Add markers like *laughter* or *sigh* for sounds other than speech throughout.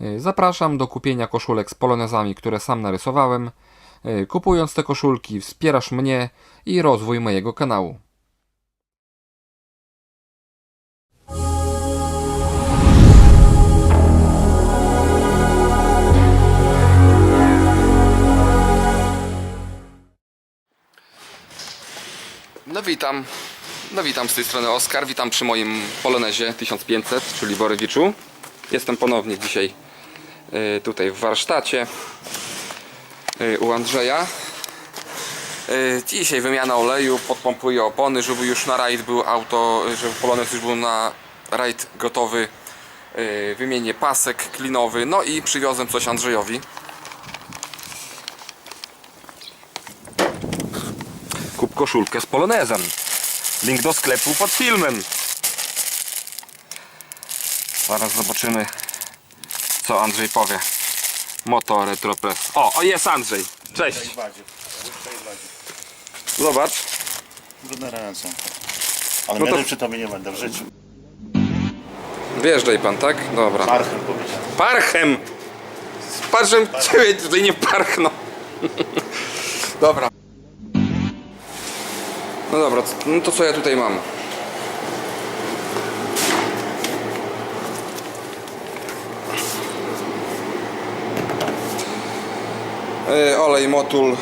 Y, Zapraszam do kupienia koszulek z polonezami, które sam narysowałem. Y, Kupując te koszulki wspierasz mnie i rozwój mojego kanału. No witam. No witam z tej strony Oskar. Witam przy moim Polonezie 1500, czyli Borewiczu. Jestem ponownie dzisiaj tutaj w warsztacie y, u Andrzeja. Y, Dzisiaj wymiana oleju, podpompuję opony, żeby już na rajd był auto, żeby Polonez już był na rajd gotowy. Y, Wymienię pasek klinowy, no i przywiozłem coś Andrzejowi. Kup koszulkę z polonezem. Link do sklepu pod filmem. Zaraz zobaczymy, co Andrzej powie. Moto Retropress. O, o jest Andrzej. Cześć. Zobacz. Brudne ręce. Ale No to- to... przy tobie nie będę w życiu. Wjeżdżaj pan, tak? Dobra. Parchem powiedziałem. Parchem! Z parchem ciebie tutaj nie parchną. *laughs* Dobra. No dobra, no to co ja tutaj mam? Olej Motul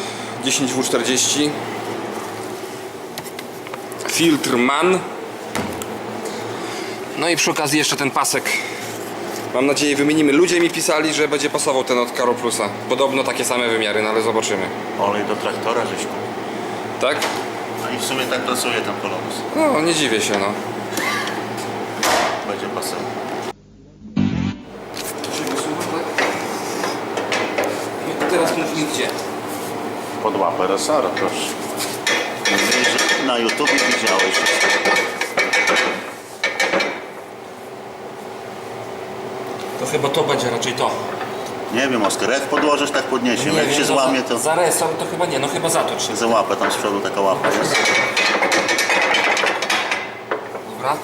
10W40 Filtr MAN No i przy okazji jeszcze ten pasek Mam nadzieję wymienimy. Ludzie mi pisali, że będzie pasował ten od Karo Plusa. Podobno takie same wymiary, no ale zobaczymy. Olej do traktora żeś kupił. Tak? No i w sumie tak pracuje ten Polonus. No, nie dziwię się, no. Będzie pasował. Pod łapę że na YouTubie widziałeś. To chyba to będzie raczej to. Nie wiem, Oskar, jak podłożysz, tak podniesiemy. Jak się za- złamie, to Za resor to chyba nie, no chyba za to trzeba. za łapę, tam z przodu taka łapa jest. Dobra.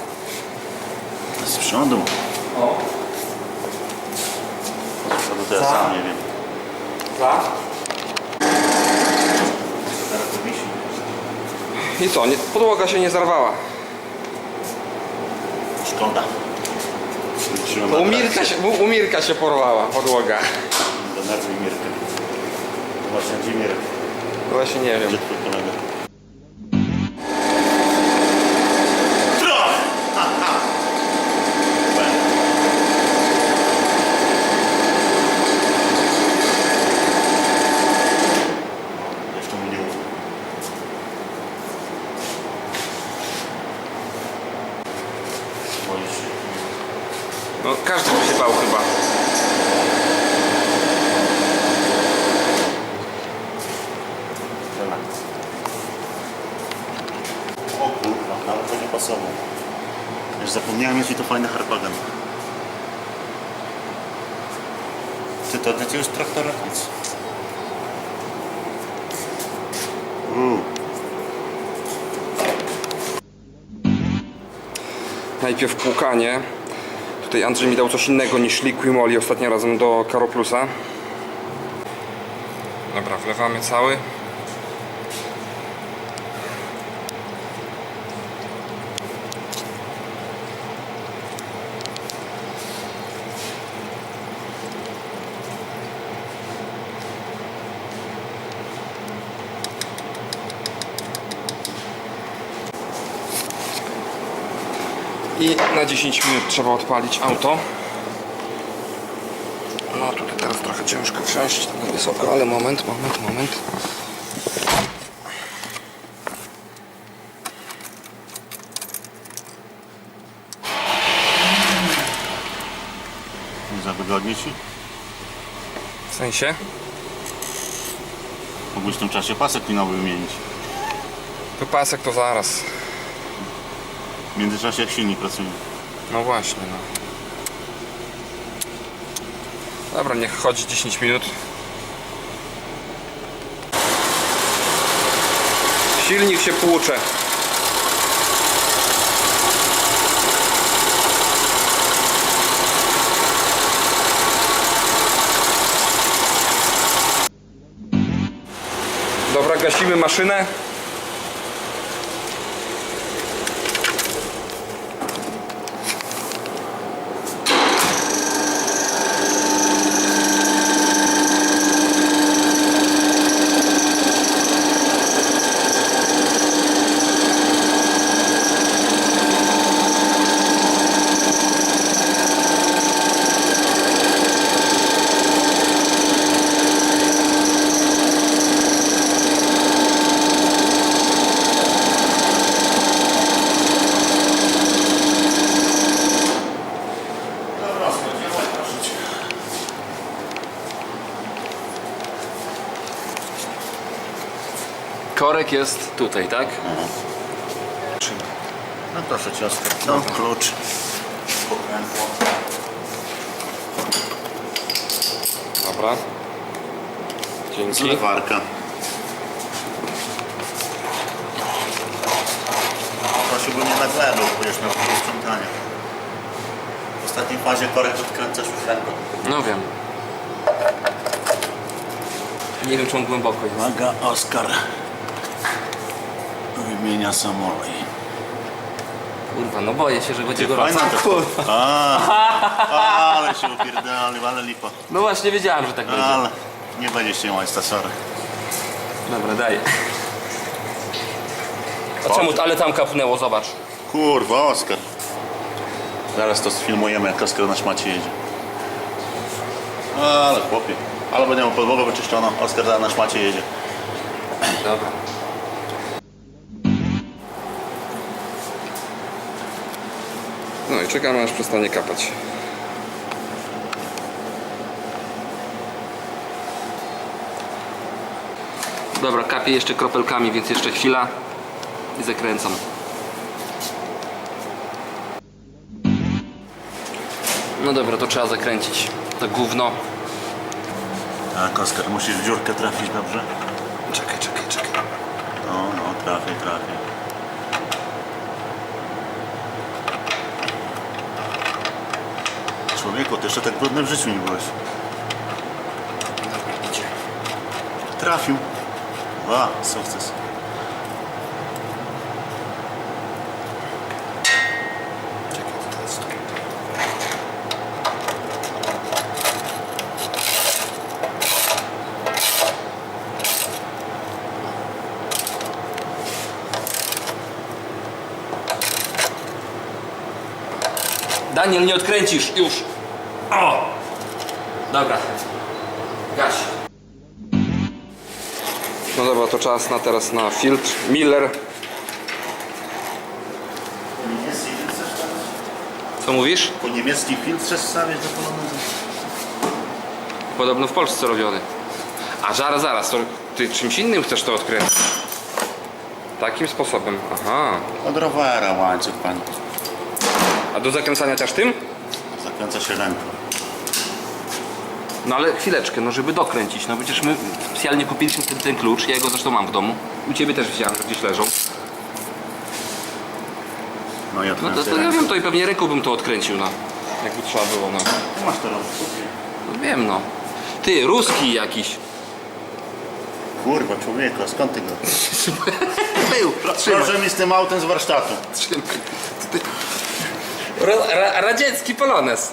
Z przodu. O. Z przodu to ja Za. sam nie wiem. Za. Teraz to wisi. I co, nie, podłoga się nie zarwała. Szkoda. To u Mirka się, u, Mirka się porwała podłoga. Denerwuj Mirkę. Właśnie gdzie Mirek? No Właśnie nie wiem. Gdzie twój kolega? Troch! Ha, ha! Będzie. Jeszcze mu nie ufam. Boisz się. No każdy by się bał chyba. Tyle. O kurwa, ale to nie pasował. Już zapomniałem, jaki to fajny harpagan. Ty to dla ciebie już traktorowiec. Uuu, Najpierw płukanie. Tutaj Andrzej mi dał coś innego niż Liquimoli ostatnim razem do Karo Plusa. Dobra, wlewamy cały. I na 10 minut trzeba odpalić auto. No tutaj teraz trochę ciężko wsiąść na wysoko, ale moment, moment, moment. za wygodnie ci? W sensie? Mógłbyś w tym czasie pasek klinowy wymienić. Tu pasek to zaraz. W międzyczasie jak silnik pracuje. No właśnie, no. Dobra, niech chodzi 10 minut. Silnik się płucze. Dobra, gasimy maszynę. Jest tutaj, tak? No proszę cię, Oskar. No, klucz. Pokrętło. Dobra. Dzięki. Zlewarka. Prosiłbym nie na glebę, bo będziesz miał do sprzątania. W ostatniej fazie korek odkręcasz już ręką. No wiem. Nie wiem, czy on głęboko jest. Uwaga, Oskar. Wymienia samolej. Kurwa, no boję się, że będzie gorąco. Kurwa. *laughs* A, ale się upierdali, ale lipa. No właśnie, wiedziałem, że tak będzie. Ale nie będzie się majsta, sorry. Dobra, daję. A czemu, ale tam kapnęło, zobacz. Kurwa, Oskar. Zaraz to sfilmujemy, jak Oskar na szmacie jedzie. Ale chłopie. Ale będzie mu podłoga wyczyszczona. Oskar na szmacie jedzie. Dobra. I czekamy aż przestanie kapać. Dobra, kapię jeszcze kropelkami, więc jeszcze chwila i zakręcam. No dobra, to trzeba zakręcić. To gówno. Tak, Oskar, musisz w dziurkę trafić, dobrze? Czekaj, czekaj, czekaj. No, no, trafię, trafię. Człowieku, ty jeszcze tak brudny w życiu nie byłeś. Trafił. Ła, sukces. Daniel, nie odkręcisz, już. Dobra. Gaś. No dobra, to czas na teraz na filtr Miller. Po niemiecki filtr chcesz stawiać? Co mówisz? Po niemiecki filtr chcesz stawiać do polonezu? Podobno w Polsce robiony. A zaraz, zaraz, to ty czymś innym chcesz to odkręcić? Takim sposobem, aha. Od rowera łańcuch, pani. A do zakręcania też tym? Zakręca się ręką. No ale chwileczkę, no żeby dokręcić, no przecież my specjalnie kupiliśmy ten, ten klucz, ja go zresztą mam w domu. U ciebie też widziałem, że gdzieś leżą. No i No odkręcę to, to ja wiem, to i pewnie ręką bym to odkręcił, no. Jakby trzeba było, no. Nie masz to robić. no wiem, no. Ty, ruski jakiś. Kurwa, człowieku, a skąd ty go? *laughs* Był, Proszę mi z tym autem z warsztatu. trzymaj. Ty- Ra, ra, radziecki Polones.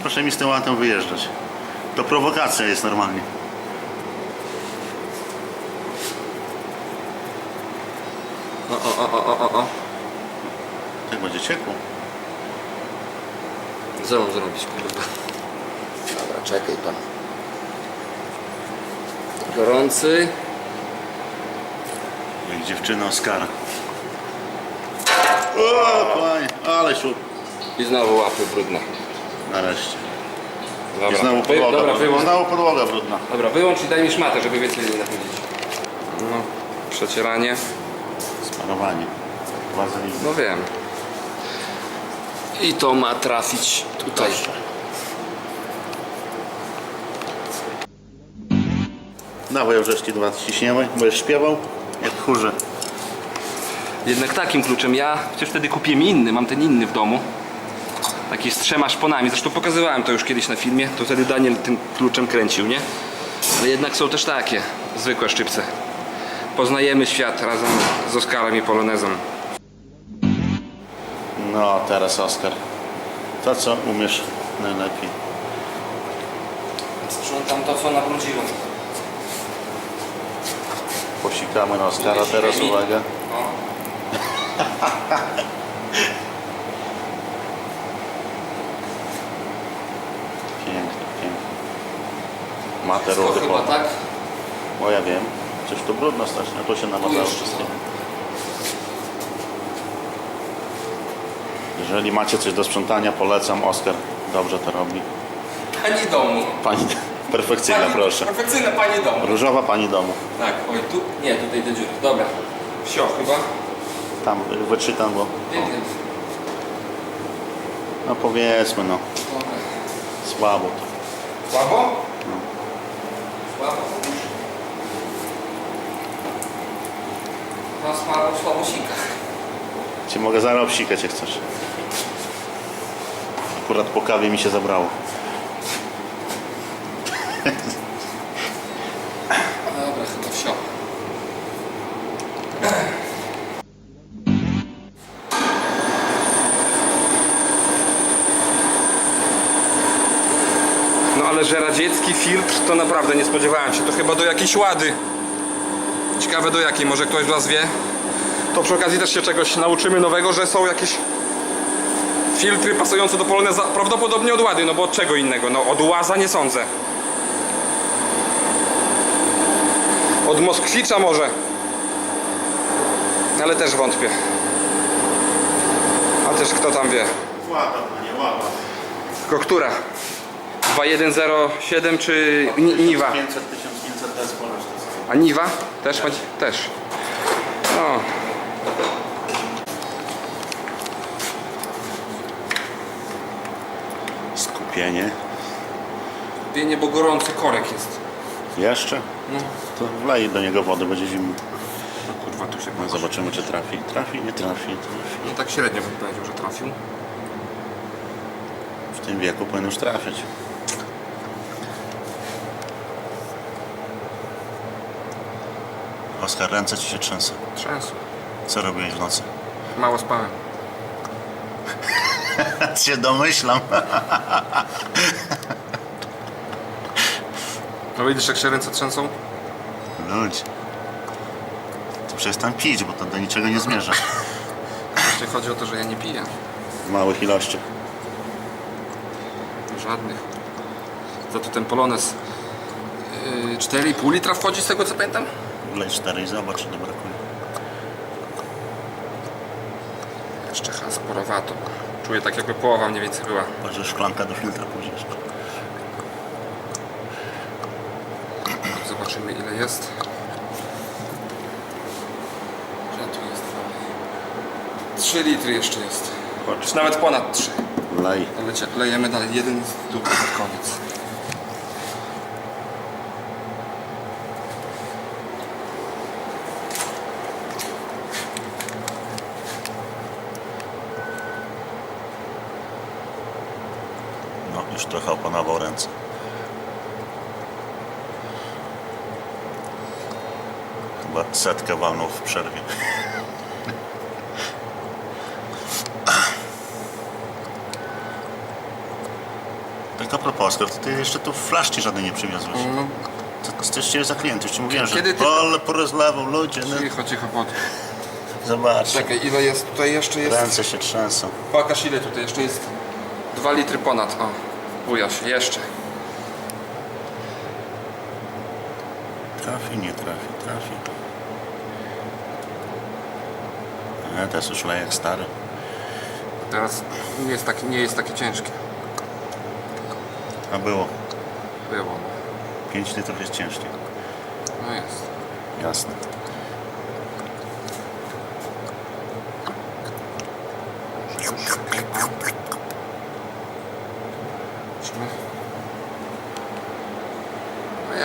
Proszę mi z tym autem wyjeżdżać. To prowokacja jest normalnie. O, o, o, o, o, o. Tak będzie ciekło. Co mam zrobić, kurwa? Dobra, czekaj pan. Gorący. Jak dziewczyna Oskara. O, panie, ale siód. I znowu łapy brudne. Nareszcie. Dobra, znowu Wy, podłoga. dobra brudna. wyłącz. Znowu podłoga brudna. Dobra, wyłącz i daj mi szmatę, żeby więcej nie nachodzić. No, przecieranie. Sparowanie. Wazelina. No wiem. I to ma trafić tutaj. Dawaj orzeszki dwa ciśniemy, będziesz śpiewał jak chórze. Jednak takim kluczem. Ja przecież wtedy kupiłem inny, mam ten inny w domu. Taki z trzema szponami. Zresztą pokazywałem to już kiedyś na filmie. To wtedy Daniel tym kluczem kręcił, nie? Ale jednak są też takie zwykłe szczypce. poznajemy świat razem z Oskarem i Polonezem. No, teraz Oskar. To co umiesz najlepiej? Sprzątam to, co nabrudziłem. Posikamy na Oskara teraz, uwaga. Pięknie, *laughs* Ma te To ruchy chyba po... tak? Bo ja wiem. Coś tu brudno strasznie, tu się namazało jeszcze wszystkiego. Jeżeli macie coś do sprzątania, polecam. Oskar dobrze to robi. Pani domu. Pani perfekcyjna, proszę. Perfekcyjna pani domu. Różowa pani domu. Tak, oj tu, nie, tutaj do dziury. Dobra. Wsio chyba. Tam wyczytam, bo no powiedzmy no, słabo to. Słabo? No słabo, słabo sika. Ci mogę zaraz obsikać jak chcesz. Akurat po kawie mi się zabrało. Dobra, chyba wsio. No ale że radziecki filtr to naprawdę nie spodziewałem się. To chyba do jakiejś łady. Ciekawe do jakiej, może ktoś z Was wie. To przy okazji też się czegoś nauczymy nowego, że są jakieś filtry pasujące do Poloneza. Prawdopodobnie od łady, no bo od czego innego? No od łaza nie sądzę. Od Moskwicza może. Ale też wątpię. A też kto tam wie. Łada, nie łada. Tylko która? 2107 czy Ni- Niwa? 500, 1500 to jest ponad A Niwa? Też? macie- Też. No. Skupienie. Pienie, bo gorący korek jest. Jeszcze? No. To wlej do niego wody, będzie zimno. Kurwa, tu się No, zobaczymy czy trafi. Trafi, nie trafi, trafi. No tak średnio bym powiedział, że trafił. W tym wieku powinien już trafiać. Oskar, ręce ci się trzęsą. Trzęsł. Co robiłeś w nocy? Mało spałem. *laughs* się domyślam. No widzisz jak się ręce trzęsą? Ludź. To przestań pić, bo to do niczego nie zmierza. Właśnie chodzi o to, że ja nie piję. W małych ilościach. Żadnych. Za to ten Polones yy, 4,5 litra wchodzi z tego co pamiętam? Cztery i zobacz, nie brakuje. Jeszcze chyba sporowato. Czuję tak jakby połowa mniej więcej była. Patrz, że szklanka do filtra pójdzie jeszcze. Zobaczymy ile jest. Że tu jest 3 litry jeszcze jest. Chodź, nawet ponad 3. lej. Lecie, lejemy dalej. Jeden jest tutaj pod koniec. Już trochę opanował ręce. Chyba setkę walnął w przerwie. *laughs* Tak a propos, Oskar, to ty jeszcze tu flaszki żadnej nie przywiozłeś. No, To coś cię za klientów, już ci mówiłem, że Kiedy ty- pole porozlewał ludzie, no. cicho, cicho, pod. Czekaj, ile jest tutaj jeszcze jest? ręce się trzęsą. Pokaż ile tutaj jeszcze jest. 2 litry ponad. O, buja się, jeszcze. Trafi, nie trafi, trafi. E, teraz już jak stary. Teraz nie jest, taki, nie jest takie ciężkie. A było. Było. 5 litrów jest ciężkie. No jest. Jasne.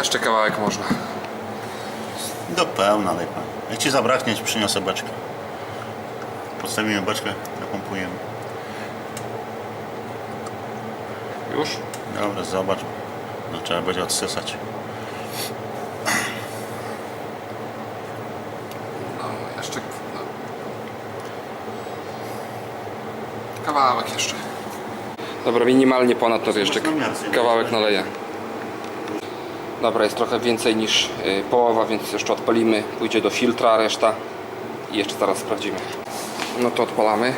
Jeszcze kawałek można. Do pełna lepa. Jak ci zabraknie, ci przyniosę beczkę. Postawimy beczkę, napompujemy. Już? Dobra, zobacz. No, trzeba będzie odsysać. No, jeszcze... No. Kawałek jeszcze. Dobra, minimalnie ponad to jeszcze kawałek naleję. Dobra, jest trochę więcej niż y, połowa, więc jeszcze odpalimy. Pójdzie do filtra reszta i jeszcze zaraz sprawdzimy. No to odpalamy.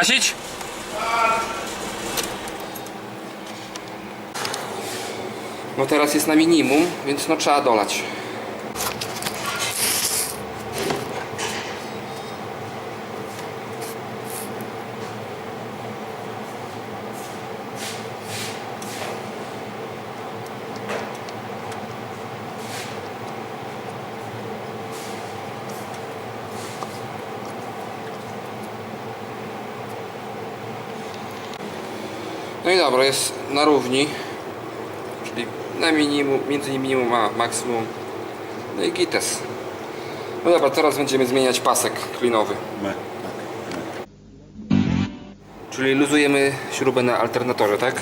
Gasić? No teraz jest na minimum, więc no trzeba dolać. No i dobra, jest na równi. Czyli na minimum, między minimum a maksimum. No i gites. No dobra, teraz będziemy zmieniać pasek klinowy. Czyli luzujemy śrubę na alternatorze, tak?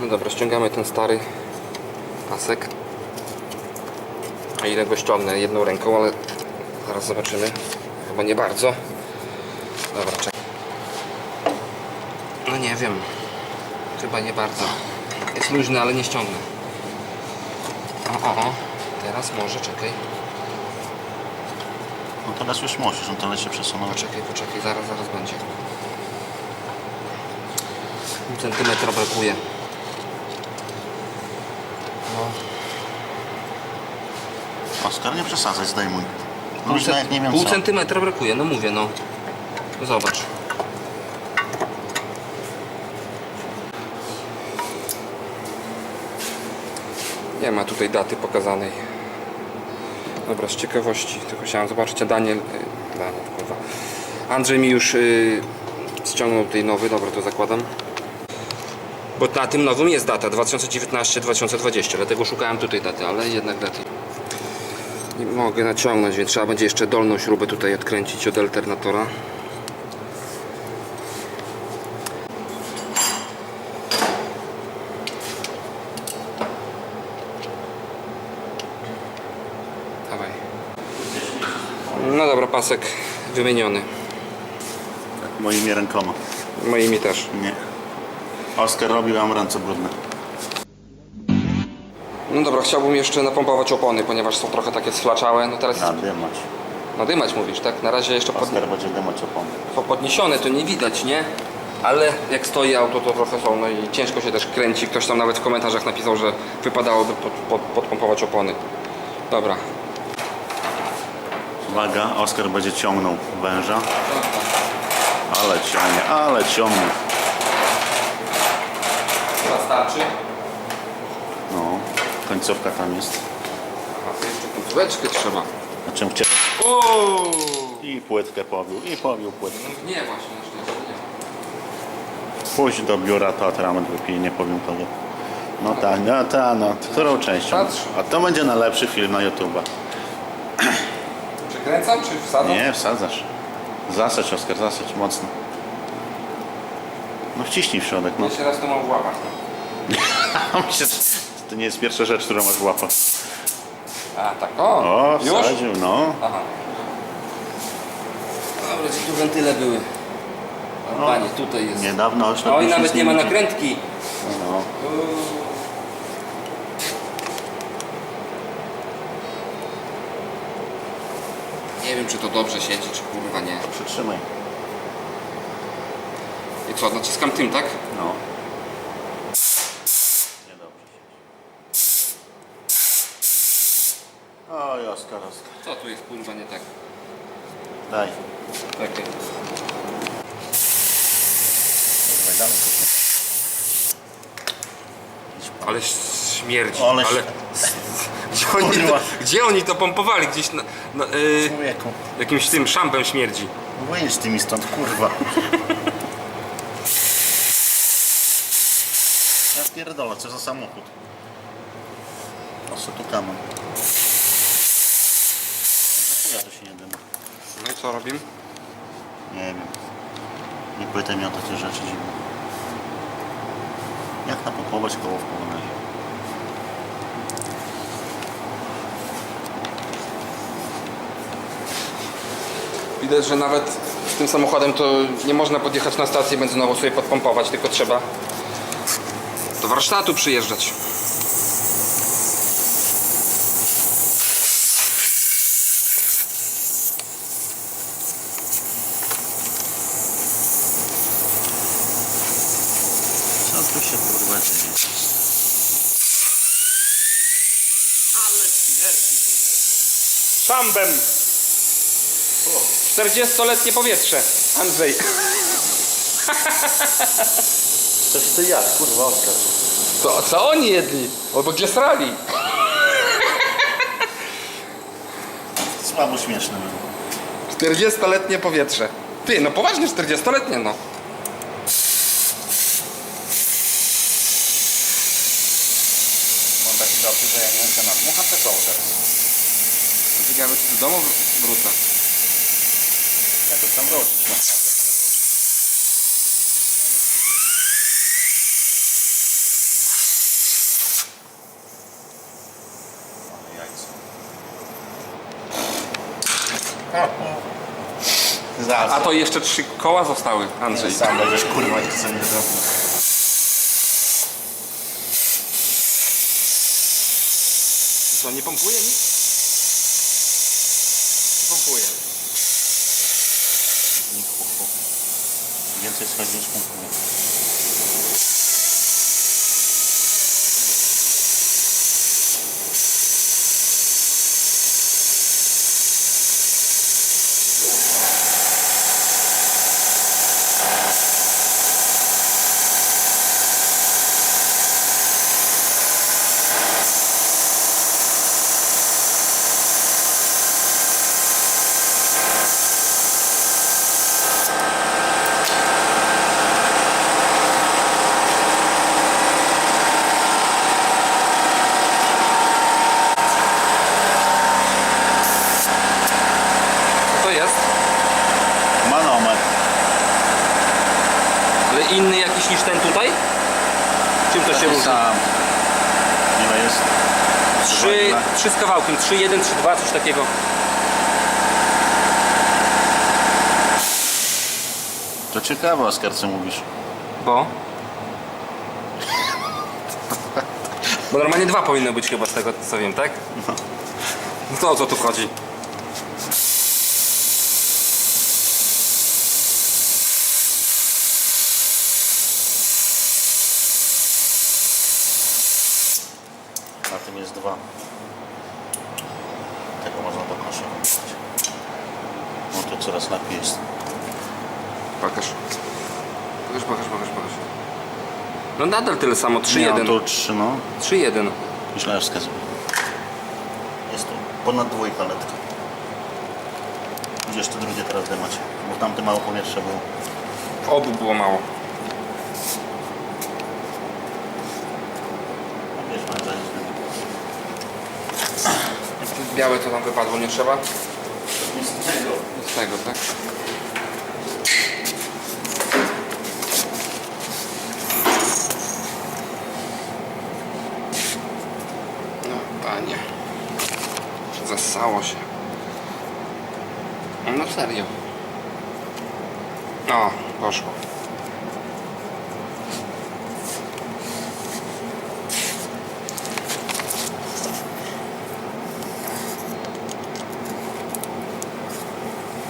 No dobra, ściągamy ten stary pasek. A ile go ściągnę jedną ręką, ale zaraz zobaczymy. Chyba nie bardzo. Dobra, czekaj. No nie wiem. Chyba nie bardzo. Jest luźny, ale nie ściągnę. O, o, o. Teraz może, czekaj. No teraz już musisz, on tyle się przesunął. Poczekaj, poczekaj, zaraz, zaraz będzie. Pół centymetra brakuje. No, Oskar, nie przesadzaj, zdejmuj. pół, Luźno jak nie wiem pół co. centymetra brakuje, no mówię, no. Zobacz. Nie ma tutaj daty pokazanej. Dobra, z ciekawości, tylko chciałem zobaczyć, a Daniel, y, Daniel, kurwa. Andrzej mi już y, ściągnął tutaj nowy, dobra, to zakładam. Bo na tym nowym jest data 2019-2020, dlatego szukałem tutaj daty, ale jednak daty nie mogę naciągnąć, więc trzeba będzie jeszcze dolną śrubę tutaj odkręcić od alternatora. Dawaj. No dobra, pasek wymieniony. Moimi rękoma. Moimi też. Nie. Oskar robił, a mam ręce brudne. No dobra, chciałbym jeszcze napompować opony, ponieważ są trochę takie sflaczałe. No teraz jest Nadymać. nadymać mówisz, tak? Na razie jeszcze pod, Oskar będzie dymać opony. po- podniesione, to nie widać, nie? Ale jak stoi auto, to trochę są, no i ciężko się też kręci. Ktoś tam nawet w komentarzach napisał, że wypadałoby pod, pod, podpompować opony. Dobra. Uwaga, Oskar będzie ciągnął węża. Ale ciągnie, ale ciągnie. Chyba starczy. No, końcówka tam jest. Końcóweczkę trzeba. Na czym chciałeś? I płytkę pobił, i pobił płytkę. Nie właśnie, na szczęście nie. Pójdź do biura, to atrament wypije, nie powiem kogo. No tak, no tak, no. Którą częścią? A to będzie najlepszy film na YouTube'a. Przekręcam czy wsadzam? Nie, wsadzasz. Zasać, Oskar, zasać, mocno. No wciśnij w środek, no. Jeszcze raz to mam w łapach. *laughs* Myślę, że to nie jest pierwsza rzecz, którą masz w łapach. A, tak o. O, Już? wsadził, no. Aha. Dobra, gdzie tu wentyle były? O, Panie, tutaj jest. Niedawno oślep No i już nawet nic nie ma widzi. nakrętki. No. Wiem, czy to dobrze siedzi, czy kurwa nie. Przytrzymaj. I co, naciskam tym, tak? No. Niedobrze Oj, Oskar, Oskar. Co tu jest kurwa nie tak? Daj. Takie. Daj dalej. Ale śmierdzi. Ale Ale Gdzie oni, to, Kurwa. gdzie oni to pompowali? Gdzieś na, na, Człowieku. jakimś tym szampem śmierdzi. Wyjdź ty mi stąd, kurwa. *laughs* Ja pierdolę, co za samochód. O, co tu kamer? Za chuja to się nie dymy. No i co robimy? Nie wiem. Nie pytaj mnie o takie rzeczy dziwne. Jak napompować koło w? Widać, że nawet z tym samochodem to nie można podjechać na stację benzynową sobie podpompować, tylko trzeba do warsztatu przyjeżdżać. Tu się kurwa dzieje? Ale śmierdzi. Szambem! 40-letnie powietrze. Andrzej. Coś ty jadł, kurwa, Oskar. To co oni jedli? Albo gdzie srali? Słabo śmieszne było. 40-letnie powietrze. Ty, no poważnie 40-letnie no. Mam taki dobry, że ja nie wiem co teraz. Ciekawe czy do domu wr- wrócę. Jakoś tam wrócić naprawdę, ale wrócić. Ale jajco. Zaraz. A to jeszcze trzy koła zostały, Andrzej. Sam będziesz kurwa co nie zrobił. Co, nie pompuje nic? Nie pompuje. Nikt chuchu. Więcej schodzi niż pompuje. 3, 3 z kawałkiem, 3, 1, 3, 2, coś takiego. To ciekawe, Oskar, co mówisz. Bo? *laughs* Bo normalnie dwa powinny być chyba z tego co wiem, tak? No. No to o co tu chodzi? Coraz lepiej jest. Pokaż. Pokaż, pokaż, pokaż, pokaż. No nadal tyle samo, 3, Nie, 1. no to trzy, no. 3, 1. Myślałem, że. Jest to ponad dwójka letka. Gdzież to drugie teraz dymać? Bo tamte mało powietrza było. W obu było mało. No wiesz, mam. Białe co tam wypadło, nie trzeba? Tego. Tak? No, panie. Zasało się. No serio. O, poszło.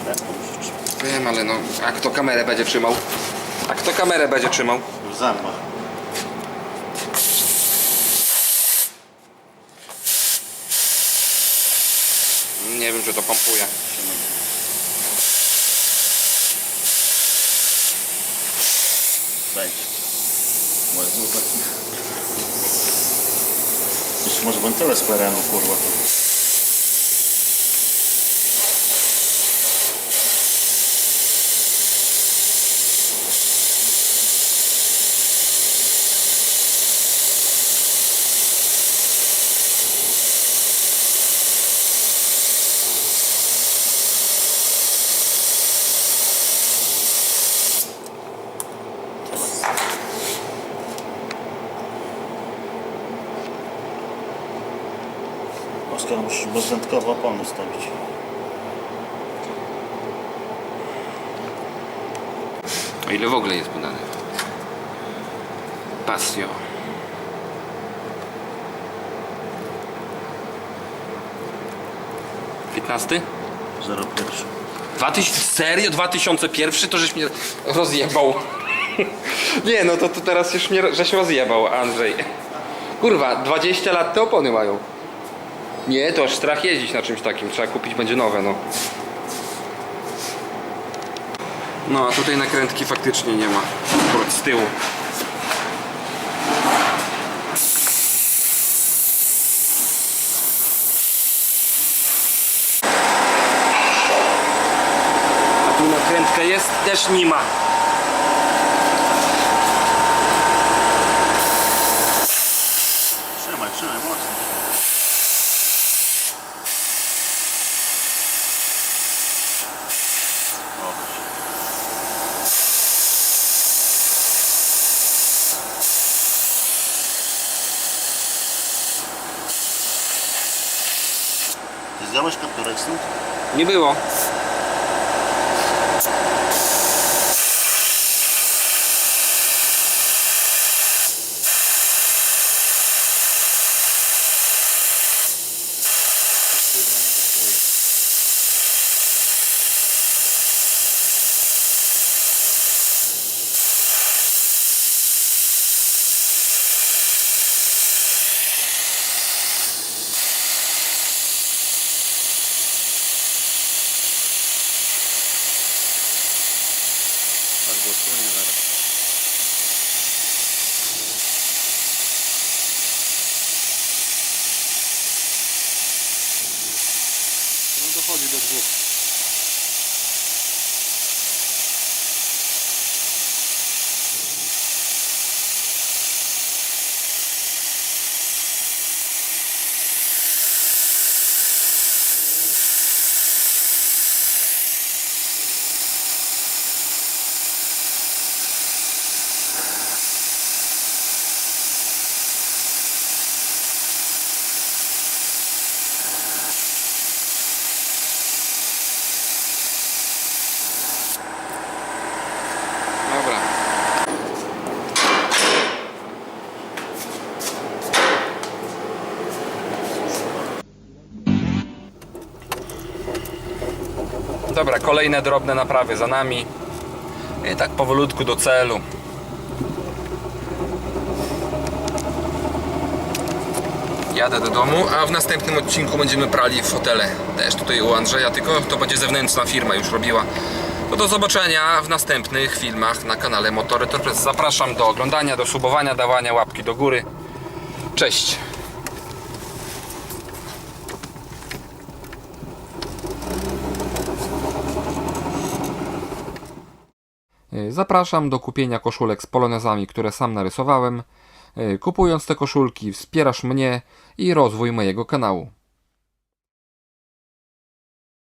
Lekko już Wiem, ale no, a kto kamerę będzie trzymał? A kto kamerę będzie trzymał? w zębach. Nie wiem, czy to pompuje. Wejdź. Moje złote. Jeszcze Może wentyle z PRM-u, kurwa. Oskar, musisz bezwędkowe opony stawić. O ile w ogóle jest podane. Pasio. Piętnasty? 01. 2000, serio? 2001? To żeś mnie rozjebał. *laughs* Nie, no to, to teraz już mnie żeś rozjebał, Andrzej. Kurwa, 20 lat te opony mają. Nie, to aż strach jeździć na czymś takim. Trzeba kupić będzie nowe, no. No, a tutaj nakrętki faktycznie nie ma. Akurat z tyłu. A tu nakrętka jest, też nie ma. Trzymaj, trzymaj, mocno. O. Ty zdjąłeś kapturek stąd? Nie było. Tak, bo słonie zaraz. No dochodzi do dwóch. Dobra. Dobra, kolejne drobne naprawy za nami. I tak powolutku do celu. Jadę do domu, a w następnym odcinku będziemy prali fotele. Też tutaj u Andrzeja, tylko to będzie zewnętrzna firma już robiła. To do zobaczenia w następnych filmach na kanale Motory Torpes. Zapraszam do oglądania, do subowania, dawania łapki do góry. Cześć! Zapraszam do kupienia koszulek z polonezami, które sam narysowałem. Kupując te koszulki wspierasz mnie i rozwój mojego kanału.